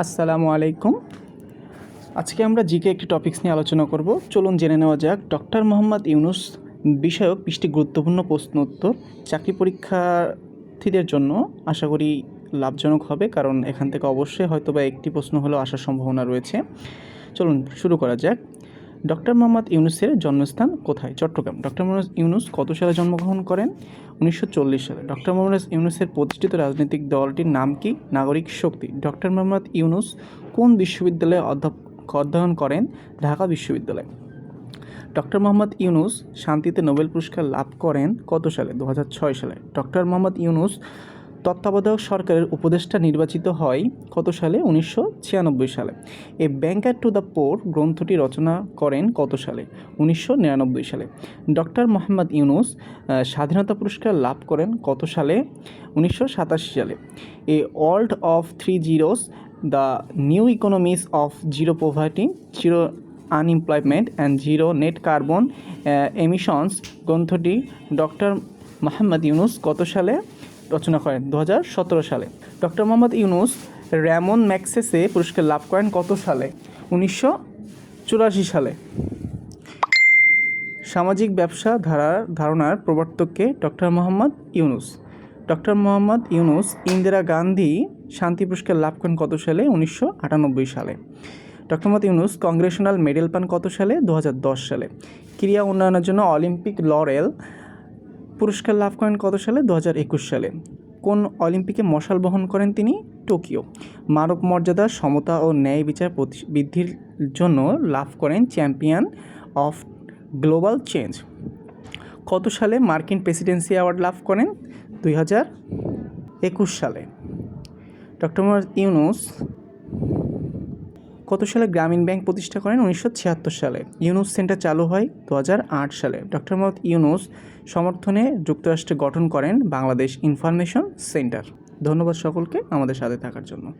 আসসালামু আলাইকুম। আজকে আমরা জিকে একটি টপিকস নিয়ে আলোচনা করব। চলুন জেনে নেওয়া যাক, ডক্টর মোহাম্মদ ইউনুস বিষয়ক বিশটি গুরুত্বপূর্ণ প্রশ্ন উত্তর চাকরি পরীক্ষার্থীদের জন্য আশা করি লাভজনক হবে, কারণ এখান থেকে অবশ্যই হয়তো বা একটি প্রশ্ন হলেও আসার সম্ভাবনা রয়েছে। চলুন শুরু করা যাক। ডক্টর মোহাম্মদ ইউনুসের জন্মস্থান কোথায়? চট্টগ্রাম। ডক্টর মোহাম্মদ ইউনুস কত সালে জন্মগ্রহণ করেন? উনিশশো চল্লিশ সালে। ডক্টর মোহাম্মদ ইউনুসের প্রতিষ্ঠিত রাজনৈতিক দলটির নাম কি? নাগরিক শক্তি। ডক্টর মোহাম্মদ ইউনুস কোন বিশ্ববিদ্যালয়ে অধ্যাপক অধ্যয়ন করেন? ঢাকা বিশ্ববিদ্যালয়। ডক্টর মোহাম্মদ ইউনুস শান্তিতে নোবেল পুরস্কার লাভ করেন কত সালে? দু হাজার ছয় সালে। ডক্টর মোহাম্মদ ইউনুস তত্ত্বাবধায়ক সরকারের উপদেষ্টা নির্বাচিত হয় কত সালে? উনিশশো ছিয়ানব্বই সালে। A banker to the poor গ্রন্থটি রচনা করেন কত সালে? উনিশশো নিরানব্বই সালে। ডক্টর মোহাম্মদ ইউনুস স্বাধীনতা পুরস্কার লাভ করেন কত সালে? উনিশশো সাতাশি সালে। A world of three zeros, the new economics of zero poverty, zero unemployment and zero net carbon emissions গ্রন্থটি ডক্টর মোহাম্মদ ইউনুস কত সালে? রচনা করেন দু হাজার সতেরো সালে। Doctor Mohammad Yunus Ramon Magsaysay পুরস্কার লাভ করেন কত সালে? উনিশশো চুরাশি সালে। সামাজিক ব্যবসা ধারার ধারণার প্রবর্তককে ডক্টর মোহাম্মদ ইউনুস। ডক্টর মোহাম্মদ ইউনুস ইন্দিরা গান্ধী শান্তি পুরস্কার লাভ করেন কত সালে? উনিশশো আটানব্বই সালে। Doctor Mohammad Yunus congressional medal পান কত সালে? দু হাজার দশ সালে। ক্রীড়া উন্নয়নের জন্য অলিম্পিক লরেল পুরস্কার লাভ করেন কত সালে? দু হাজার একুশ সালে। কোন অলিম্পিকে মশাল বহন করেন তিনি? টোকিও। মানব মর্যাদা, সমতা ও ন্যায় বিচার বৃদ্ধির জন্য লাভ করেন চ্যাম্পিয়ন অফ গ্লোবাল চেঞ্জ। কত সালে মার্কিন প্রেসিডেন্সি অ্যাওয়ার্ড লাভ করেন? দুই হাজার একুশ সালে। ডক্টর মোহাম্মদ ইউনুস কত সালে গ্রামীণ ব্যাংক প্রতিষ্ঠা করেন? উনিশশো ছিয়াত্তর সালে। ইউনুস সেন্টার চালু হয় দু হাজার আট সালে। ডক্টর মোহাম্মদ ইউনুস সমর্থনে যুক্তরাষ্ট্রে গঠন করেন বাংলাদেশ ইনফরমেশন সেন্টার। ধন্যবাদ সকলকে আমাদের সাথে থাকার জন্য।